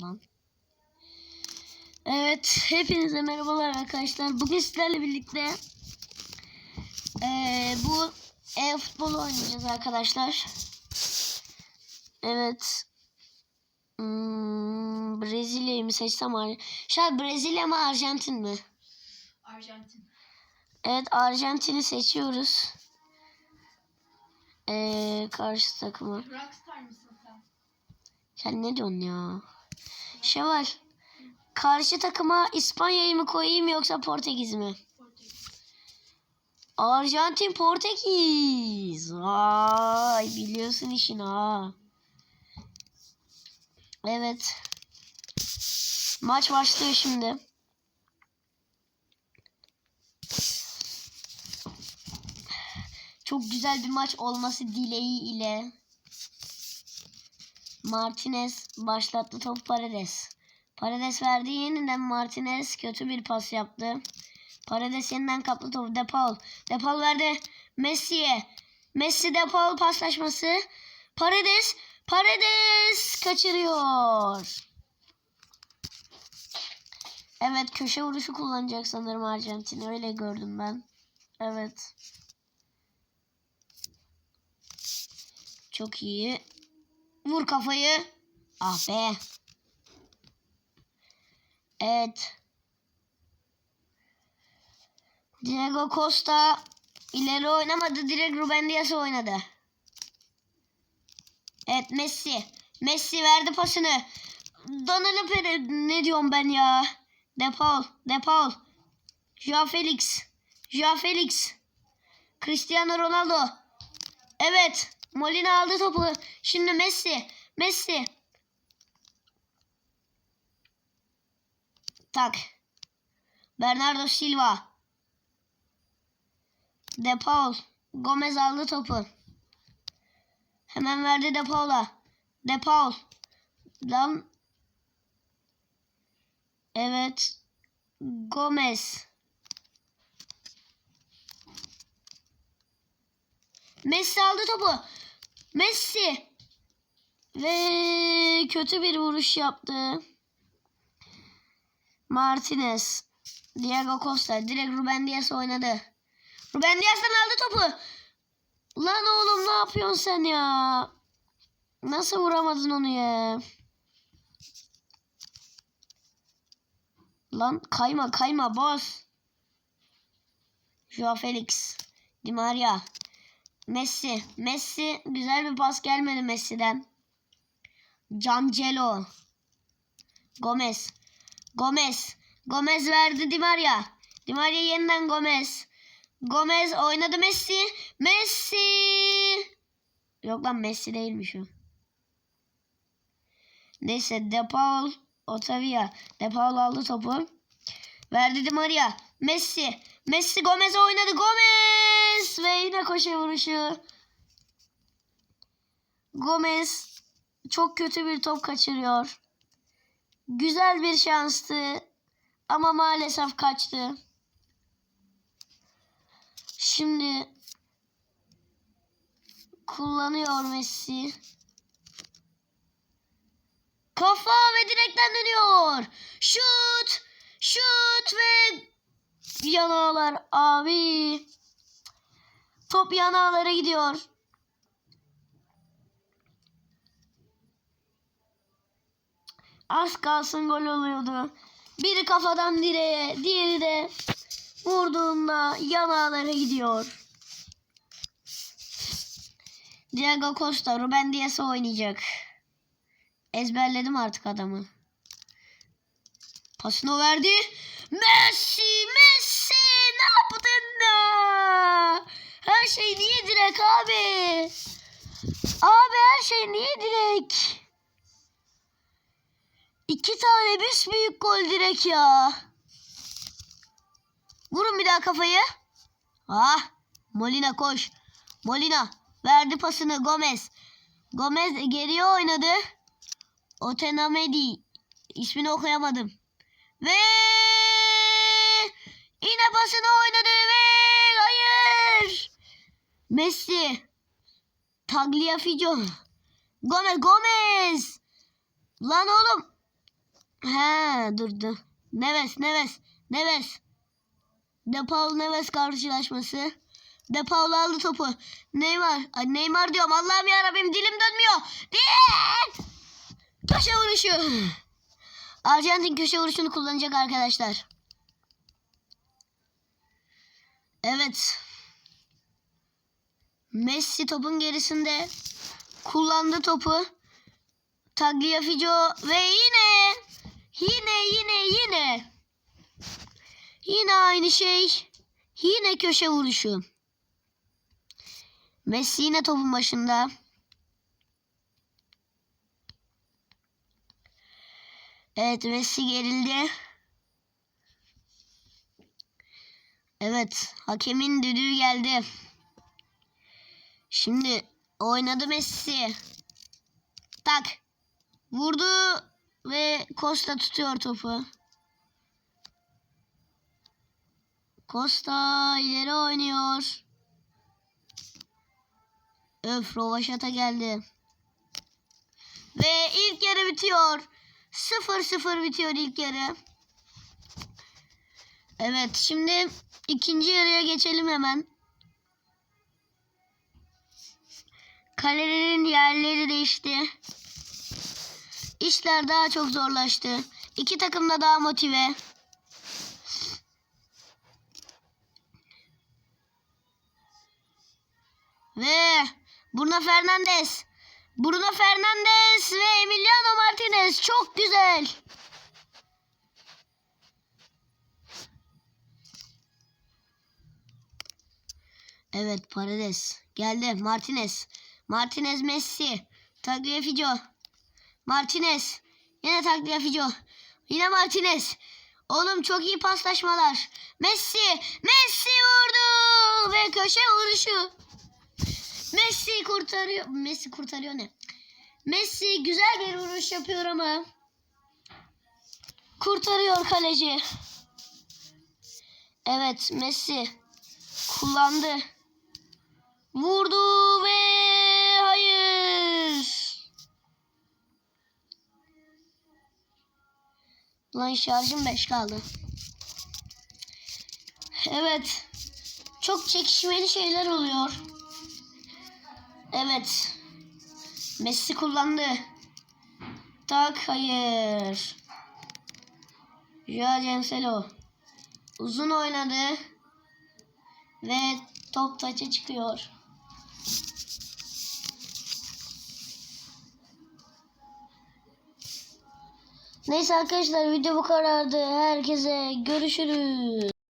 Lan. Evet, hepinize merhabalar arkadaşlar. Bugün sizlerle birlikte eee, bu e-futbol oynayacağız arkadaşlar. Evet. Hmm, Brezilya'yı mı seçsem? Şey, Brezilya mı Arjantin mi? Arjantin. Evet, Arjantin'i seçiyoruz. Eee karşı takımı. Rockstar mısın sen? Sen ne diyorsun ya? Şevval. Karşı takıma İspanya'yı mı koyayım yoksa Portekiz mi? Arjantin Portekiz. Vay biliyorsun işin ha. Evet. Maç başlıyor şimdi. Çok güzel bir maç olması dileği ile Martinez başlattı top Paredes. Paredes verdi yeniden Martinez kötü bir pas yaptı. Paredes yeniden kaptı topu. De Paul. De Paul verdi Messi'ye. Messi De Paul paslaşması. Paredes. Paredes kaçırıyor. Evet köşe vuruşu kullanacak sanırım Arjantin. Öyle gördüm ben. Evet. Çok iyi. Vur kafayı. Ah be. Evet. Diego Costa ileri oynamadı. Direkt Ruben Dias oynadı. Evet Messi. Messi verdi pasını. Danilo Pere ne diyorum ben ya? De Paul. De Paul. Joao Felix. Joao Felix. Cristiano Ronaldo. Evet. Molina aldı topu. Şimdi Messi. Messi. Tak. Bernardo Silva. De Paul. Gomez aldı topu. Hemen verdi De Paul'a. De Paul. Lan. Evet. Gomez. Messi aldı topu. Messi. Ve kötü bir vuruş yaptı. Martinez. Diego Costa. Direkt Ruben Dias oynadı. Ruben Dias'tan aldı topu. Lan oğlum ne yapıyorsun sen ya? Nasıl vuramadın onu ya? Lan kayma kayma boz. Joao Felix. Di Maria. Messi. Messi. Güzel bir pas gelmedi Messi'den. Cancelo. Gomez. Gomez. Gomez verdi Di Maria. Di Maria yeniden Gomez. Gomez oynadı Messi. Messi. Yok lan Messi değilmiş o. Neyse De Paul. Otavia. De Paul aldı topu. Verdi Di Maria. Messi. Messi Gomez oynadı. Gomez. Ve yine koşu vuruşu. Gomez çok kötü bir top kaçırıyor. Güzel bir şanstı. Ama maalesef kaçtı. Şimdi kullanıyor Messi. Kafa ve direkten dönüyor. Şut! Şut ve yanağlar abi. Top yanağlara gidiyor. Az kalsın gol oluyordu. Biri kafadan direğe, diğeri de vurduğunda yanağlara gidiyor. Diego Costa, Ruben Dias oynayacak. Ezberledim artık adamı. Pasını verdi. Messi, Messi ne yaptın da? Her şey niye direk abi? Abi her şey niye direk? İki tane büyük gol direk ya. Vurun bir daha kafayı. Ah, Molina koş. Molina verdi pasını Gomez. Gomez geriye oynadı. Otenamedi. İsmini okuyamadım. Ve yine pasını oynadı ve hayır. Messi. Tagliafico. Gomez Gomez. Lan oğlum He durdu. Neves Neves Neves. De Paul Neves karşılaşması. De Paul aldı topu. Neymar. Ay Neymar diyorum. Allah'ım ya Rabbim dilim dönmüyor. Değil. Köşe vuruşu. Arjantin köşe vuruşunu kullanacak arkadaşlar. Evet. Messi topun gerisinde kullandı topu. Tagliafico ve yine yine yine yine yine aynı şey. Yine köşe vuruşu. Messi yine topun başında. Evet Messi gerildi. Evet hakemin düdüğü geldi. Şimdi oynadı Messi. Tak. Vurdu ve Costa tutuyor topu. Costa ileri oynuyor. Öf Rovaşata geldi. Ve ilk yarı bitiyor. 0-0 bitiyor ilk yarı. Evet şimdi ikinci yarıya geçelim hemen. Kalelerin yerleri değişti. İşler daha çok zorlaştı. İki takım da daha motive. Ve Bruno Fernandes. Bruno Fernandes ve Emiliano Martinez çok güzel. Evet Paredes geldi Martinez. Martinez Messi. Tagliafico. Martinez. Yine Tagliafico. Yine Martinez. Oğlum çok iyi paslaşmalar. Messi. Messi vurdu. Ve köşe vuruşu. Messi kurtarıyor. Messi kurtarıyor ne? Messi güzel bir vuruş yapıyor ama kurtarıyor kaleci. Evet Messi kullandı. Vurdu ve Lan şarjım 5 kaldı. Evet. Çok çekişmeli şeyler oluyor. Evet. Messi kullandı. Tak hayır. Joao Cancelo uzun oynadı ve top taça çıkıyor. Neyse arkadaşlar video bu kadardı. Herkese görüşürüz.